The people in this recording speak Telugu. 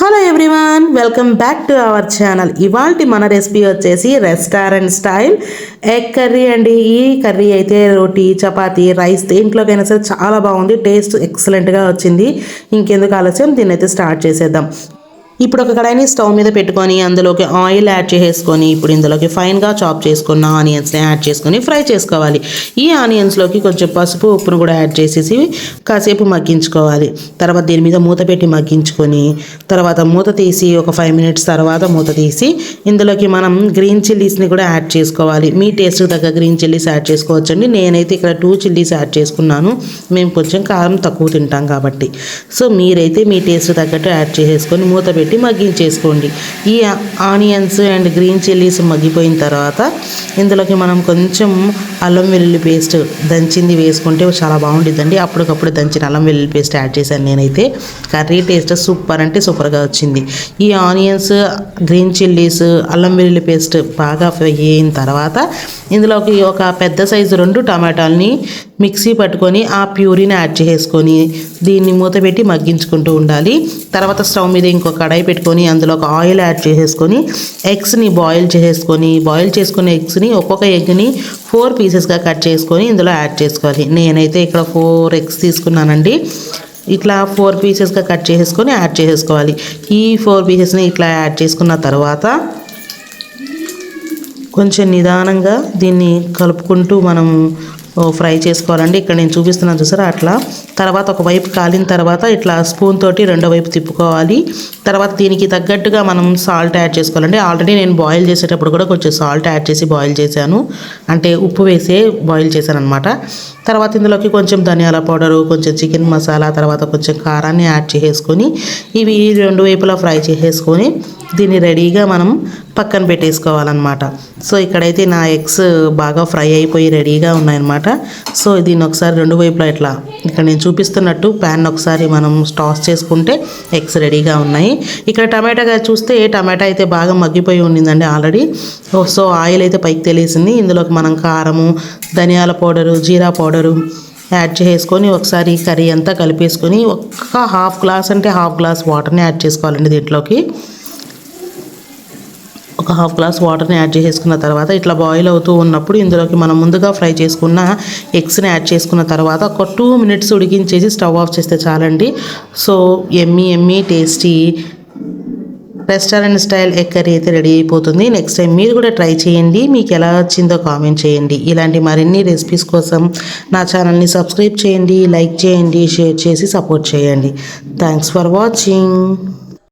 Hello everyone welcome back to our channel ఇవాళ మన రెసిపీ వచ్చేసి రెస్టారెంట్ స్టైల్ ఎగ్ కర్రీ అండి. ఈ కర్రీ అయితే రోటీ చపాతి రైస్ దేంట్లోకైనా సరే చాలా బాగుంది. టేస్ట్ ఎక్సలెంట్గా వచ్చింది. ఇంకెందుకు ఆలస్యం? దీన్ని అయితే స్టార్ట్ చేసేద్దాం. ఇప్పుడు ఒక కడాయిని స్టవ్ మీద పెట్టుకొని అందులోకి ఆయిల్ యాడ్ చేసుకొని ఇప్పుడు ఇందులోకి ఫైన్గా చాప్ చేసుకున్న ఆనియన్స్ని యాడ్ చేసుకొని ఫ్రై చేసుకోవాలి. ఈ ఆనియన్స్లోకి కొంచెం పసుపు ఉప్పును కూడా యాడ్ చేసేసి కాసేపు మగ్గించుకోవాలి. తర్వాత దీని మీద మూత పెట్టి మగ్గించుకొని తర్వాత మూత తీసి ఒక ఫైవ్ మినిట్స్ తర్వాత మూత తీసి ఇందులోకి మనం గ్రీన్ చిల్లీస్ని కూడా యాడ్ చేసుకోవాలి. మీ టేస్ట్కి తగ్గ గ్రీన్ చిల్లీస్ యాడ్ చేసుకోవచ్చండి. నేనైతే ఇక్కడ టూ చిల్లీస్ యాడ్ చేసుకున్నాను. మేము కొంచెం కారం తక్కువ తింటాం కాబట్టి. సో మీరైతే మీ టేస్ట్ తగ్గట్టు యాడ్ చేసేసుకొని మూత పెట్టి మగ్గించేసుకోండి. ఈ ఆనియన్స్ అండ్ గ్రీన్ చిల్లీస్ మగ్గిపోయిన తర్వాత ఇందులోకి మనం కొంచెం అల్లం వెల్లుల్లి పేస్ట్ దంచింది వేసుకుంటే చాలా బాగుంటుందండి అప్పటికప్పుడు దంచిన అల్లం వెల్లుల్లి పేస్ట్ యాడ్ చేశాను నేనైతే. కర్రీ టేస్ట్ సూపర్ అంటే సూపర్గా వచ్చింది. ఈ ఆనియన్స్ గ్రీన్ చిల్లీస్ అల్లం వెల్లుల్లి పేస్ట్ బాగా ఫ్రై అయిన తర్వాత ఇందులోకి ఒక పెద్ద సైజు రెండు టమాటాలని మిక్సీ పట్టుకొని ఆ ప్యూరీని యాడ్ చేసుకొని దీన్ని మూత పెట్టి మగ్గించుకుంటూ ఉండాలి. తర్వాత స్టవ్ మీద ఇంకో కడాయి పెట్టుకొని అందులో ఒక ఆయిల్ యాడ్ చేసేసుకొని ఎగ్స్ని బాయిల్ చేసేసుకొని బాయిల్ చేసుకున్న ఎగ్స్ని ఒక్కొక్క ఎగ్ని ఫోర్ పీసెస్గా కట్ చేసుకొని ఇందులో యాడ్ చేసుకోవాలి. నేనైతే ఇక్కడ ఫోర్ ఎగ్స్ తీసుకున్నానండి. ఇట్లా ఫోర్ పీసెస్గా కట్ చేసేసుకొని యాడ్ చేసేసుకోవాలి ఈ ఫోర్ పీసెస్ని ఇట్లా యాడ్ చేసుకున్న తర్వాత కొంచెం నిదానంగా దీన్ని కలుపుకుంటూ మనం ఫ్రై చేసుకోవాలండి. ఇక్కడ నేను చూపిస్తున్నాను చూసారా? అట్లా. తర్వాత ఒక వైపు కాలిన తర్వాత ఇట్లా స్పూన్ తోటి రెండో వైపు తిప్పుకోవాలి. తర్వాత దీనికి తగ్గట్టుగా మనం సాల్ట్ యాడ్ చేసుకోవాలండి. ఆల్రెడీ నేను బాయిల్ చేసేటప్పుడు కూడా కొంచెం సాల్ట్ యాడ్ చేసి బాయిల్ చేశాను. అంటే ఉప్పు వేసే బాయిల్ చేశాను అనమాట తర్వాత ఇందులోకి కొంచెం ధనియాల పౌడరు కొంచెం చికెన్ మసాలా తర్వాత కొంచెం కారాన్ని యాడ్ చేసుకొని ఇవి రెండు వైపులా ఫ్రై చేసేసుకొని దీన్ని రెడీగా మనం పక్కన పెట్టేసుకోవాలన్నమాట. సో ఇక్కడైతే నా ఎగ్స్ బాగా ఫ్రై అయిపోయి రెడీగా ఉన్నాయన్నమాట. సో దీన్ని ఒకసారి రెండు వైపులా ఇట్లా ఇక్కడ నేను చూపిస్తున్నట్టు ప్యాన్ ఒకసారి మనం టాస్ చేసుకుంటే ఎగ్స్ రెడీగా ఉన్నాయి. ఇక్కడ టమాటాగా చూస్తే టమాటా అయితే బాగా మగ్గిపోయి ఉండిందండి ఆల్రెడీ. సో ఆయిల్ అయితే పైకి తెలిసింది. ఇందులోకి మనం కారము ధనియాల పౌడరు జీరా పౌడరు యాడ్ చేసుకొని ఒకసారి కర్రీ అంతా కలిపేసుకొని ఒక్క హాఫ్ గ్లాస్ అంటే హాఫ్ గ్లాస్ వాటర్ని యాడ్ చేసుకోవాలండి దీంట్లోకి. ఒక హాఫ్ గ్లాస్ వాటర్ని యాడ్ చేసేసుకున్న తర్వాత ఇట్లా బాయిల్ అవుతూ ఉన్నప్పుడు ఇందులోకి మనం ముందుగా ఫ్రై చేసుకున్న ఎగ్స్ని యాడ్ చేసుకున్న తర్వాత ఒక టూ మినిట్స్ ఉడికించేసి స్టవ్ ఆఫ్ చేస్తే చాలండి. So yummy yummy tasty restaurant style egg curry అయితే రెడీ అయిపోతుంది. నెక్స్ట్ టైం మీరు కూడా ట్రై చేయండి. మీకు ఎలా వచ్చిందో కామెంట్ చేయండి. ఇలాంటి మరిన్ని రెసిపీస్ కోసం నా ఛానల్ని సబ్స్క్రైబ్ చేయండి లైక్ చేయండి షేర్ చేసి సపోర్ట్ చేయండి. Thanks for watching